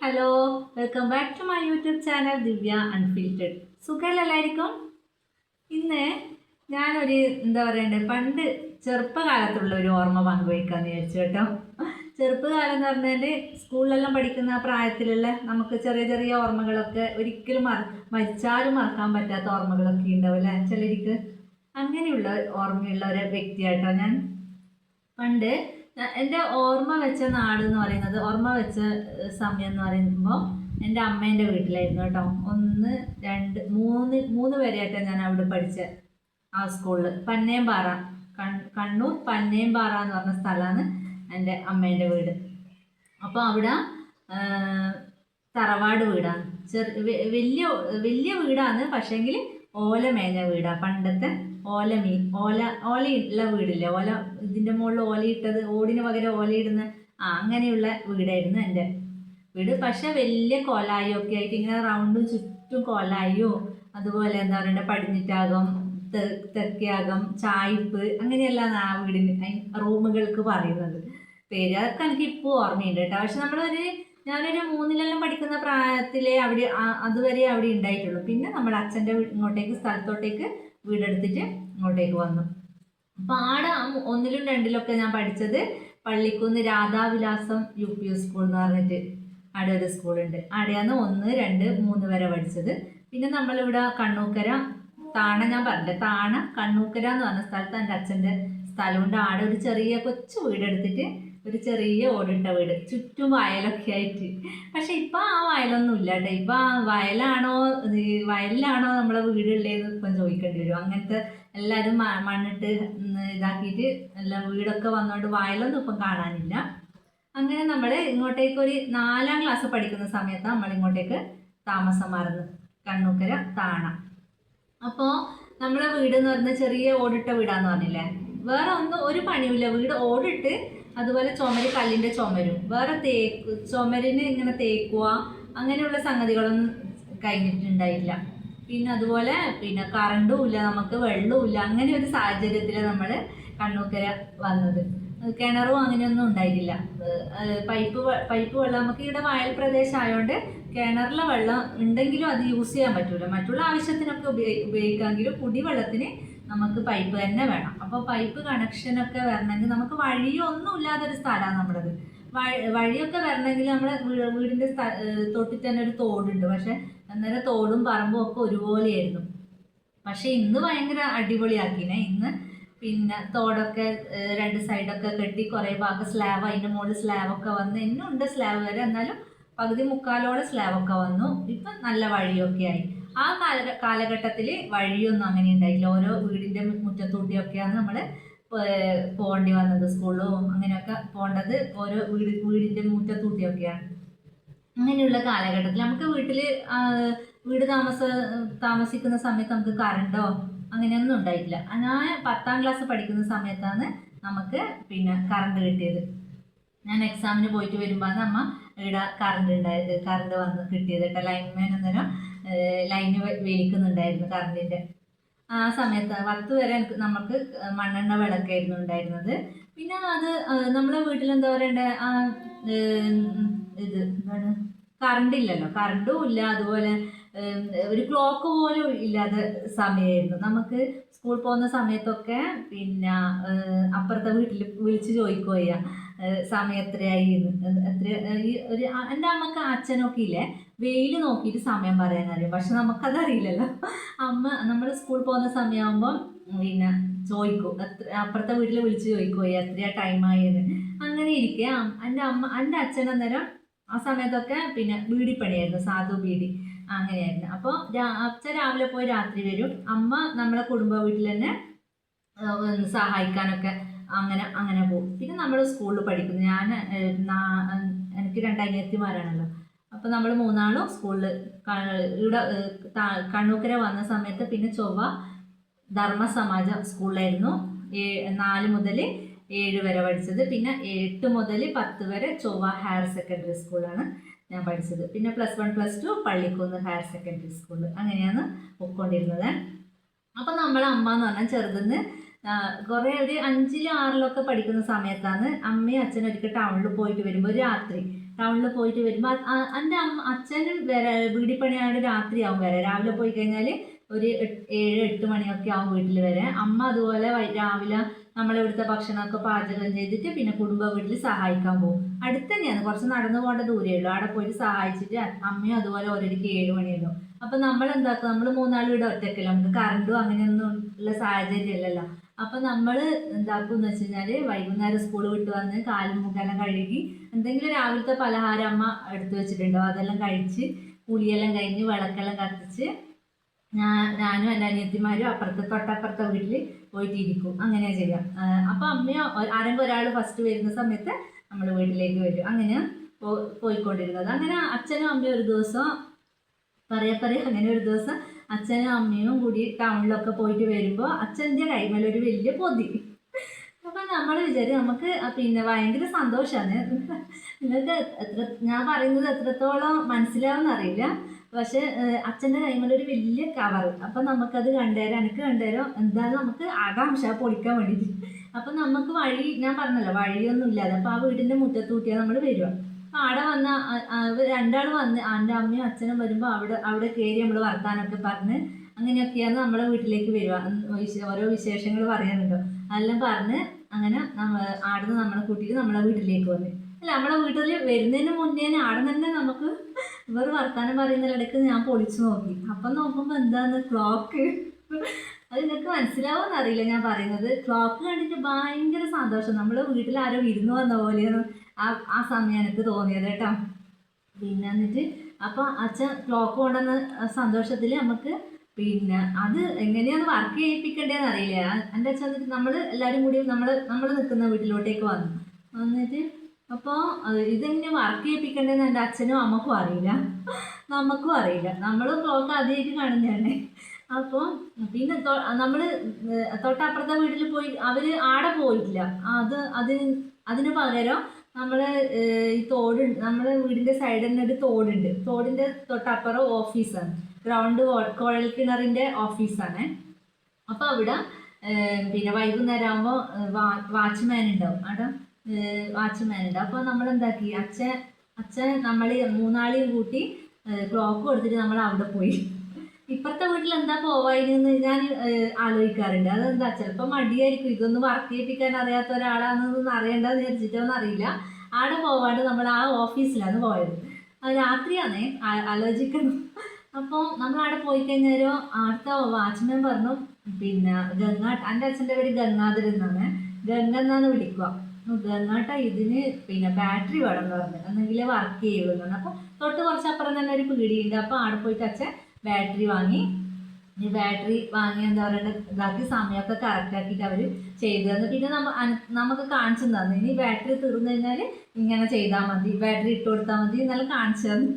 Hello welcome back to my YouTube channel Divya unfiltered സുഖമല്ലായിരിക്കും ഇന്ന് ഞാനൊരു എന്താ പറയണ്ടേ പണ്ട് ചെറുപ്പകാലത്തുള്ള ഒരു ഓർമ്മ പങ്കുവയ്ക്കാന്ന് വിചാരിച്ചു കേട്ടോ. ചെറുപ്പകാലം എന്ന് പറഞ്ഞാൽ സ്കൂളിലെല്ലാം പഠിക്കുന്ന ആ പ്രായത്തിലുള്ള നമുക്ക് ചെറിയ ചെറിയ ഓർമ്മകളൊക്കെ ഒരിക്കലും മറ മരിച്ചാലും മറക്കാൻ പറ്റാത്ത ഓർമ്മകളൊക്കെ ഉണ്ടാവും അല്ലേ ചിലർക്ക്? അങ്ങനെയുള്ള ഓർമ്മയുള്ള ഒരു വ്യക്തിയായിട്ടോ ഞാൻ. പണ്ട് എന്റെ ഓർമ്മ വെച്ച നാട് എന്ന് പറയുന്നത് ഓർമ്മ വെച്ച സമയം എന്ന് പറയുമ്പോൾ എന്റെ അമ്മേന്റെ വീട്ടിലായിരുന്നു കേട്ടോ. ഒന്ന് രണ്ട് മൂന്ന് മൂന്ന് വരെയായിട്ടാണ് ഞാൻ അവിടെ പഠിച്ച ആ സ്കൂളിൽ പന്നേമ്പാറ കണ്ണൂർ പന്നേമ്പാറ എന്ന് പറഞ്ഞ സ്ഥലമാണ് എന്റെ അമ്മേന്റെ വീട്. അപ്പോൾ അവിടെ തറവാട് വീടാണ്. ചെറു വലിയ വലിയ വീടാണ് പക്ഷേങ്കിൽ ഓല മേഞ്ഞ വീടാണ് പണ്ടത്തെ ഓല മീ ഓല ഓലയുള്ള വീടില്ലേ? ഓല ഇതിന്റെ മുകളിൽ ഓലയിട്ടത് ഓടിന് പകരം ഓലയിടുന്ന ആ അങ്ങനെയുള്ള വീടായിരുന്നു എന്റെ വീട്. പക്ഷെ വലിയ കോലായും ഒക്കെ ആയിട്ട് ഇങ്ങനെ റൗണ്ടും ചുറ്റും കോലായും അതുപോലെ എന്താ പറയുക പടിഞ്ഞിറ്റാകം തെ- തെക്കയാകം ചായ്പ് അങ്ങനെയെല്ലാം ആ വീടിന് റൂമുകൾക്ക് പറയുന്നത്. പേര് അതൊക്കെ എനിക്ക് ഇപ്പോൾ ഓർമ്മയുണ്ട് കേട്ടോ. പക്ഷെ നമ്മളൊരു ഞാനൊരു മൂന്നിലെല്ലാം പഠിക്കുന്ന പ്രായത്തിലേ അവിടെ അതുവരെ അവിടെ ഉണ്ടായിട്ടുള്ളൂ. പിന്നെ നമ്മുടെ അച്ഛന്റെ ഇങ്ങോട്ടേക്ക് സ്ഥലത്തോട്ടേക്ക് വീടെടുത്തിട്ട് ഇങ്ങോട്ടേക്ക് വന്നു. അപ്പോൾ ആടെ ഒന്നിലും രണ്ടിലൊക്കെ ഞാൻ പഠിച്ചത് Pallikkunnu Radhavilasam U P school എന്ന് പറഞ്ഞിട്ട് അവിടെ ഒരു സ്കൂളുണ്ട്. അവിടെയാണ് ഒന്ന് രണ്ട് മൂന്ന് വരെ പഠിച്ചത്. പിന്നെ നമ്മളിവിടെ കണ്ണൂക്കര താണ ഞാൻ പറഞ്ഞില്ല താണ കണ്ണൂക്കര എന്ന് പറഞ്ഞ സ്ഥലത്ത് എന്റെ അച്ഛന്റെ സ്ഥലമുണ്ട്. ആടെ ഒരു ചെറിയ കൊച്ചു വീടെടുത്തിട്ട് ഒരു ചെറിയ ഓടിട്ട വീട്. ചുറ്റും വയലൊക്കെ ആയിട്ട്. പക്ഷെ ഇപ്പം വയലൊന്നും ഇല്ല കേട്ടോ ഇപ്പൊ വയലാണോ വയലിലാണോ നമ്മളെ വീടുള്ളതെന്ന് ഇപ്പം ചോദിക്കേണ്ടി വരും. അങ്ങനത്തെ എല്ലാരും മണ്ണിട്ട് ഇതാക്കിയിട്ട് എല്ലാം വീടൊക്കെ വന്നോണ്ട് വയലൊന്നും ഇപ്പം കാണാനില്ല. അങ്ങനെ നമ്മൾ ഇങ്ങോട്ടേക്ക് ഒരു നാലാം ക്ലാസ് പഠിക്കുന്ന സമയത്ത് നമ്മൾ ഇങ്ങോട്ടേക്ക് താമസം മാറുന്നത്. കണ്ണൂക്കര താണ. അപ്പോൾ നമ്മളെ വീട് എന്ന് പറഞ്ഞാൽ ചെറിയ ഓടിട്ട വീടാന്ന് പറഞ്ഞില്ലേ? വേറെ ഒന്നും ഒരു പണിയുമില്ല. വീട് ഓടിട്ട് അതുപോലെ ചുമര് കല്ലിന്റെ ചുമരും. വേറെ തേക്ക് ചുമരിന് ഇങ്ങനെ തേക്കുക അങ്ങനെയുള്ള സംഗതികളൊന്നും കഴിഞ്ഞിട്ടുണ്ടായില്ല. പിന്നെ അതുപോലെ പിന്നെ കറണ്ടും ഇല്ല നമുക്ക് വെള്ളവും ഇല്ല അങ്ങനെ ഒരു സാഹചര്യത്തിൽ നമ്മൾ കണ്ണൂക്കര വന്നത്. കിണറും അങ്ങനെയൊന്നും ഉണ്ടായിട്ടില്ല. പൈപ്പ് പൈപ്പ് വെള്ളം നമുക്ക് ഇവിടെ വയൽ പ്രദേശം ആയതുകൊണ്ട് കിണറിലെ വെള്ളം ഉണ്ടെങ്കിലും അത് യൂസ് ചെയ്യാൻ പറ്റൂല. മറ്റുള്ള ആവശ്യത്തിനൊക്കെ ഉപയോഗി ഉപയോഗിക്കാമെങ്കിലും കുടിവെള്ളത്തിന് നമുക്ക് പൈപ്പ് തന്നെ വേണം. അപ്പോൾ പൈപ്പ് കണക്ഷനൊക്കെ വരണമെങ്കിൽ നമുക്ക് വഴിയൊന്നും ഇല്ലാത്തൊരു സ്ഥലമാണ് നമ്മുടേത്. വഴിയൊക്കെ വരണമെങ്കിൽ നമ്മുടെ വീടിന്റെ തൊട്ടിൽ തന്നെ ഒരു തോടുണ്ട്. പക്ഷെ അന്നേരം തോടും പറമ്പും ഒക്കെ ഒരുപോലെയായിരുന്നു. പക്ഷെ ഇന്ന് ഭയങ്കര അടിപൊളിയാക്കിനെ ഇന്ന് പിന്നെ തോടൊക്കെ രണ്ട് സൈഡൊക്കെ കെട്ടി കുറേ ഭാഗം സ്ലാബ് അതിന്റെ മുകളിൽ സ്ലാബൊക്കെ വന്ന് ഇന്നും ഉണ്ട് സ്ലാബ് വരെ. എന്നാലും പകുതി മുക്കാലോളം സ്ലാബൊക്കെ വന്നു. ഇപ്പം നല്ല വഴിയൊക്കെ ആയി. ആ കാല കാലഘട്ടത്തിൽ വഴിയൊന്നും അങ്ങനെ ഉണ്ടായില്ല ഓരോ വീടിന്റെ മുറ്റത്തൂട്ടിയൊക്കെയാണ് നമ്മൾ പോകേണ്ടി വന്നത് സ്കൂളിലും അങ്ങനെയൊക്കെ പോകേണ്ടത് ഓരോ വീട് വീടിന്റെ മുറ്റത്തൂട്ടിയൊക്കെയാണ് അങ്ങനെയുള്ള കാലഘട്ടത്തിൽ നമുക്ക് വീട്ടിൽ വീട് താമസ താമസിക്കുന്ന സമയത്ത് നമുക്ക് കറണ്ടോ അങ്ങനെയൊന്നും ഉണ്ടായിട്ടില്ല. ഞാൻ പത്താം ക്ലാസ് പഠിക്കുന്ന സമയത്താണ് നമുക്ക് പിന്നെ കറണ്ട് കിട്ടിയത്. ഞാൻ എക്സാമിന് പോയിട്ട് വരുമ്പോൾ അമ്മ ഇവിടെ കറണ്ട് ഉണ്ടായത് കറണ്ട് വന്ന് കിട്ടിയത് കേട്ടോ. ലൈൻമാൻ അന്നേരം ലൈന് വലിക്കുന്നുണ്ടായിരുന്നു കറണ്ടിന്റെ. ആ സമയത്ത് പത്ത് വരെ നമുക്ക് മണ്ണെണ്ണ വിളക്കായിരുന്നു ഉണ്ടായിരുന്നത്. പിന്നെ അത് നമ്മളെ വീട്ടിൽ എന്താ പറയണ്ടേ ആ ഇത് എന്താണ് കറണ്ട് ഇല്ലല്ലോ. കറണ്ടും ഇല്ല. അതുപോലെ ഒരു ക്ലോക്ക് പോലും ഇല്ലാത്ത സമയമായിരുന്നു നമുക്ക് സ്കൂൾ പോകുന്ന സമയത്തൊക്കെ പിന്നെ അപ്പുറത്തെ വീട്ടിൽ വിളിച്ച് ചോദിക്കുകയ്യ സമയം എത്രയായി എത്ര ഈ ഒരു എന്റെ അമ്മയ്ക്ക് അച്ഛനൊക്കെ ഇല്ലേ. വെയിൽ നോക്കിയിട്ട് സമയം പറയാനറിയും പക്ഷെ നമുക്കതറിയില്ലല്ലോ. അമ്മ നമ്മൾ സ്കൂൾ പോകുന്ന സമയമാകുമ്പോൾ പിന്നെ ചോദിക്കും. എത്ര അപ്പുറത്തെ വീട്ടിൽ വിളിച്ച് ചോദിക്കും എത്രയാ ടൈമായി എന്ന് അങ്ങനെ ഇരിക്കുക എന്റെ അമ്മ എന്റെ അച്ഛൻ അന്നേരം ആ സമയത്തൊക്കെ പിന്നെ ബീഡിപ്പണിയായിരുന്നു സാധു ബീഡി അങ്ങനെയായിരുന്നു. അപ്പോൾ അച്ഛൻ രാവിലെ പോയി രാത്രി വരും. അമ്മ നമ്മളെ കുടുംബ വീട്ടിൽ തന്നെ സഹായിക്കാനൊക്കെ അങ്ങനെ അങ്ങനെ പോകും. പിന്നെ നമ്മൾ സ്കൂളിൽ പഠിക്കുന്നു. ഞാൻ എനിക്ക് രണ്ട് അനിയത്തിമാരാണല്ലോ അപ്പോൾ നമ്മൾ മൂന്നാളും സ്കൂളിൽ ഇവിടെ കണ്ണൂക്കര വന്ന സമയത്ത് പിന്നെ ചൊവ്വ ധർമ്മസമാജം സ്കൂളിലായിരുന്നു. ഏ- നാല് മുതൽ ഏഴ് വരെ പഠിച്ചത്. പിന്നെ എട്ട് മുതൽ പത്ത് വരെ ചൊവ്വ ഹയർ സെക്കൻഡറി സ്കൂളാണ് ഞാൻ പഠിച്ചത്. പിന്നെ plus one plus two Pallikkunnu higher secondary സ്കൂളിൽ അങ്ങനെയാണ് പോയിക്കൊണ്ടിരുന്നത് അപ്പം നമ്മളെ അമ്മ എന്ന് പറഞ്ഞാൽ ചെറുതെന്ന് കുറേ ഒരു അഞ്ചിലും ആറിലൊക്കെ പഠിക്കുന്ന സമയത്താണ് അമ്മയും അച്ഛനും ഒരിക്കൽ ടൗണിൽ പോയിട്ട് വരുമ്പോൾ രാത്രി ടൗണിൽ പോയിട്ട് വരുമ്പോൾ എന്റെ അമ്മ അച്ഛന് വരെ വീടിൽ പണിയാണ്ട് രാത്രിയാവും വരെ രാവിലെ പോയി കഴിഞ്ഞാൽ ഒരു ഏഴ് എട്ട് മണിയൊക്കെ ആവും വീട്ടിൽ വരെ അമ്മ അതുപോലെ രാവിലെ നമ്മളെ ഇവിടുത്തെ ഭക്ഷണമൊക്കെ പാചകം ചെയ്തിട്ട് പിന്നെ കുടുംബ വീട്ടിൽ സഹായിക്കാൻ പോകും. അടുത്ത് തന്നെയാണ് കുറച്ച് നടന്നു പോകേണ്ട ദൂരമേ ഉള്ളൂ. അവിടെ പോയിട്ട് സഹായിച്ചിട്ട് അമ്മയും അതുപോലെ ഓരോരിക്ക് ഏഴ് മണിയല്ലോ അപ്പൊ നമ്മൾ എന്താക്കും നമ്മൾ മൂന്നാൾ വീട് ഒറ്റക്കല്ല. നമുക്ക് കറണ്ടും അങ്ങനെയൊന്നും ഉള്ള സാഹചര്യം ഇല്ലല്ലോ. അപ്പൊ നമ്മൾ എന്താക്കും എന്ന് വെച്ച് കഴിഞ്ഞാൽ വൈകുന്നേരം സ്കൂൾ വിട്ട് വന്ന് കാലും മുഖെല്ലാം കഴുകി എന്തെങ്കിലും രാവിലത്തെ പലഹാരം അമ്മ എടുത്തു വെച്ചിട്ടുണ്ടോ അതെല്ലാം കഴിച്ച് പുളിയെല്ലാം കഴിഞ്ഞ് വിളക്കെല്ലാം കത്തിച്ച് ഞാൻ ഞാനും എന്റെ അനിയത്തിമാരും അപ്പുറത്തെ തൊട്ടപ്പുറത്തെ വീട്ടിൽ പോയിട്ട് അങ്ങനെയാ അങ്ങനെ ചെയ്യാം അപ്പൊ അമ്മയോ ആരെങ്കിലും ഒരാൾ ഫസ്റ്റ് വരുന്ന സമയത്ത് നമ്മൾ വീട്ടിലേക്ക് വരും. അങ്ങനെ പോയിക്കൊണ്ടിരുന്നത്. അങ്ങനെ അച്ഛനും അമ്മയും ഒരു ദിവസം പറയാ പറയാ അങ്ങനെ ഒരു ദിവസം അച്ഛനും അമ്മയും കൂടി ടൗണിലൊക്കെ പോയിട്ട് വരുമ്പോൾ അച്ഛന്റെ ഒരു വലിയ പൊതി. അപ്പം നമ്മൾ വിചാരിച്ചു നമുക്ക് പിന്നെ ഭയങ്കര സന്തോഷമാണ് നിങ്ങൾക്ക് എത്ര ഞാൻ പറയുന്നത് എത്രത്തോളം മനസ്സിലാവുമെന്ന് അറിയില്ല. പക്ഷെ അച്ഛന്റെ കൈമേൽ ഒരു വലിയ കവർ. അപ്പം നമുക്കത് കണ്ടുതരാം എനിക്ക് കണ്ടുതരാം എന്തായാലും നമുക്ക് ആകാംക്ഷ പൊളിക്കാൻ വേണ്ടിയിട്ട് അപ്പം നമുക്ക് വഴി ഞാൻ പറഞ്ഞല്ലോ വഴിയൊന്നും ഇല്ലാതെ അപ്പം ആ വീടിന്റെ മുറ്റത്തൂട്ടിയാൽ നമ്മൾ വരിക. അവിടെ വന്ന രണ്ടാളും വന്ന് എന്റെ അമ്മയും അച്ഛനും വരുമ്പോൾ അവിടെ അവിടെ കയറി നമ്മൾ വർത്താനൊക്കെ പറഞ്ഞ് അങ്ങനെയൊക്കെയാണ് നമ്മളെ വീട്ടിലേക്ക് വരിക. ഓരോ വിശേഷങ്ങൾ പറയാനുണ്ടോ? അതെല്ലാം പറഞ്ഞ് അങ്ങനെ നമ്മൾ ആടുന്ന് നമ്മളെ കൂട്ടിയിട്ട് നമ്മളെ വീട്ടിലേക്ക് വന്ന്. അല്ല നമ്മളെ വീട്ടിൽ വരുന്നതിന് മുന്നേ ആടെ തന്നെ നമുക്ക് ഇവർ വർത്താനം പറയുന്നതിനിടയ്ക്ക് ഞാൻ പൊളിച്ചു നോക്കി. അപ്പം നോക്കുമ്പോൾ എന്താണ് ക്ലോക്ക്. അത് നിങ്ങൾക്ക് മനസ്സിലാവുമെന്ന് അറിയില്ല ഞാൻ പറയുന്നത്. ക്ലോക്ക് കണ്ടിട്ട് ഭയങ്കര സന്തോഷം. നമ്മൾ വീട്ടിൽ ആരോ ഇരുന്ന് വന്ന പോലെയാണ്. ആ ആ സമയം എനിക്ക് തോന്നിയത് കേട്ടോ. പിന്നെ എന്നിട്ട് അപ്പോൾ അച്ഛൻ ക്ലോക്ക് കൊണ്ടുവന്ന സന്തോഷത്തിൽ നമുക്ക് പിന്നെ അത് എങ്ങനെയാണ് വർക്ക് ചെയ്യിപ്പിക്കേണ്ടതെന്ന് അറിയില്ല. എന്റെ അച്ഛൻ എന്നിട്ട് നമ്മൾ എല്ലാവരും കൂടി നമ്മൾ നമ്മൾ നിൽക്കുന്ന വീട്ടിലോട്ടേക്ക് വന്നു. വന്നിട്ട് അപ്പോൾ ഇതെങ്ങനെ വർക്ക് ചെയ്യിപ്പിക്കേണ്ടതെന്ന് എന്റെ അച്ഛനും അമ്മക്കും അറിയില്ല. നമുക്കും അറിയില്ല. നമ്മൾ ക്ലോക്ക് ആദ്യമായിട്ട് കാണുന്നതാണ് അപ്പോൾ പിന്നെ നമ്മൾ തൊട്ടപ്പുറത്തെ വീട്ടിൽ പോയി അവർ ആടെ പോയിട്ടില്ല. അത് അതിന് അതിന് പകരം നമ്മൾ ഈ തോട് നമ്മുടെ വീടിന്റെ സൈഡിൽ തന്നെ ഒരു തോടുണ്ട്. തോടിന്റെ തൊട്ടപ്പുറം ഓഫീസാണ് ഗ്രൗണ്ട് കുഴൽ കിണറിന്റെ ഓഫീസാണ് അപ്പോൾ അവിടെ പിന്നെ വൈകുന്നേരം ആകുമ്പോൾ വാച്ച്മാൻ ഉണ്ടാവും. അവിടെ വാച്ച്മാൻ ഉണ്ട്. അപ്പോൾ നമ്മൾ എന്താക്കി അച്ഛൻ അച്ഛൻ നമ്മൾ മൂന്നാളെയും കൂട്ടി ക്ലോക്ക് കൊടുത്തിട്ട് നമ്മൾ അവിടെ പോയി. ഇപ്പുറത്തെ വീട്ടിൽ എന്താ പോവായിരുന്നു ഞാൻ ആലോചിക്കാറുണ്ട്. അതെന്താ ചിലപ്പോൾ മടിയായിരിക്കും. ഇതൊന്ന് വർക്ക് ചെയ്യിപ്പിക്കാൻ അറിയാത്ത ഒരാളാണെന്നൊന്നും അറിയണ്ടെന്ന് വിചാരിച്ചിട്ടൊന്നും അറിയില്ല ആടെ പോവാണ്ട് നമ്മൾ ആ ഓഫീസിലാണ് പോയത്. രാത്രിയാണേ ആലോചിക്കുന്നു. അപ്പോൾ നമ്മൾ അവിടെ പോയി കഴിഞ്ഞാലോ അവിടുത്തെ വാച്ച്മാൻ പറഞ്ഞു പിന്നെ ഗംഗാട്ട എന്റെ അച്ഛന്റെ പേര് ഗംഗാധരൻ എന്നാണ്. ഗംഗ എന്നാണ് വിളിക്കുക. ഗംഗാട്ട ഇതിന് പിന്നെ ബാറ്ററി വേണം എന്ന് പറഞ്ഞു. എന്നെങ്കിലേ വർക്ക് ചെയ്യുള്ളൂ എന്ന് അപ്പോൾ തൊട്ട് കുറച്ചപ്പുറം തന്നെ ഒരു പീടിയുണ്ട്. അപ്പോൾ അവിടെ പോയിട്ട് അച്ഛൻ ബാറ്ററി വാങ്ങി. ഈ ബാറ്ററി വാങ്ങി എന്താ പറയുക ഇതാക്കി സമയമൊക്കെ കറക്റ്റ് ആക്കിയിട്ട് അവർ ചെയ്തു തന്നു. പിന്നെ നമ്മ നമുക്ക് കാണിച്ചു തന്നു ഇനി ബാറ്ററി തീർന്നു കഴിഞ്ഞാൽ ഇങ്ങനെ ചെയ്താൽ മതി. ബാറ്ററി ഇട്ട് കൊടുത്താൽ മതി. എന്നാലും കാണിച്ചു തന്നു.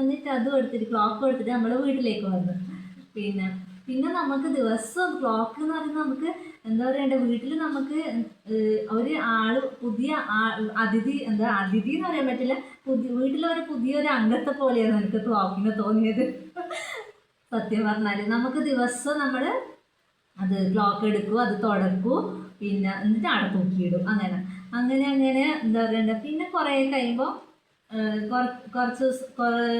എന്നിട്ട് അതും എടുത്തിട്ട് ക്ലോക്ക് എടുത്തിട്ട് നമ്മൾ വീട്ടിലേക്ക് വന്നു. പിന്നെ പിന്നെ നമുക്ക് ദിവസം ക്ലോക്ക് എന്ന് പറയുന്നത് നമുക്ക് എന്താ പറയണ്ടേ വീട്ടിൽ നമുക്ക് ഒരു ആൾ പുതിയ അതിഥി എന്താ അതിഥി എന്ന് പറയാൻ പറ്റില്ല പുതിയ വീട്ടിലെ ഒരു പുതിയൊരു അംഗത്തെ പോലെയാണ് എനിക്ക് ക്ലോക്കിന് തോന്നിയത്. സത്യം പറഞ്ഞാൽ നമുക്ക് ദിവസം നമ്മൾ അത് ക്ലോക്ക് എടുക്കും അത് തുടക്കും പിന്നെ എന്നിട്ട് അവിടെ തൂക്കിയിടും അങ്ങനെ. അങ്ങനെ അങ്ങനെ എന്താ പറയണ്ട പിന്നെ കുറേ കഴിയുമ്പോൾ കുറച്ച്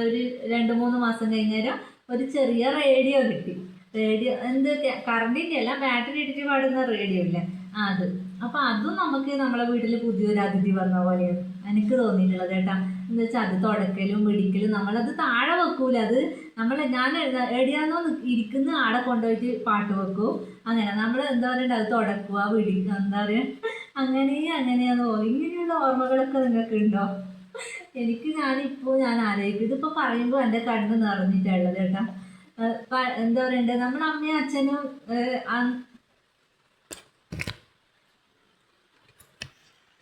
ഒരു രണ്ട് മൂന്ന് മാസം കഴിഞ്ഞേരം ഒരു ചെറിയ റേഡിയോ കിട്ടി. റേഡിയോ എന്ത് കറണ്ടിന്റെ അല്ല ബാറ്ററി ഇട്ടിട്ട് പാടുന്ന റേഡിയോ ഇല്ല? അത്. അപ്പൊ അതും നമുക്ക് നമ്മളെ വീട്ടിൽ പുതിയൊരു അതിഥി വന്ന പോലെയാണ് എനിക്ക് തോന്നിയിട്ടുള്ളത് കേട്ടാ. എന്ന് വെച്ചാൽ അത് തുടക്കലും പിടിക്കലും നമ്മളത് താഴെ വെക്കൂല. അത് നമ്മൾ ഞാൻ എടിയാന്നോ ഇരിക്കുന്ന ആടെ കൊണ്ടുപോയിട്ട് പാട്ട് വെക്കും. അങ്ങനെ നമ്മൾ എന്താ പറയണ്ട അത് തുടക്കുക പിടിക്കുക എന്താ പറയുക അങ്ങനെ അങ്ങനെയാന്ന് പോകും ഇങ്ങനെയുള്ള ഓർമ്മകളൊക്കെ നിങ്ങൾക്ക് ഉണ്ടോ? എനിക്ക് ഞാനിപ്പോൾ ഞാൻ ആലോചിക്കും. ഇതിപ്പോൾ പറയുമ്പോൾ എന്റെ കണ്ണ് നിറഞ്ഞിട്ടുള്ളത് കേട്ടോ. എന്താ പറയണ്ടേ? നമ്മുടെ അമ്മയും അച്ഛനും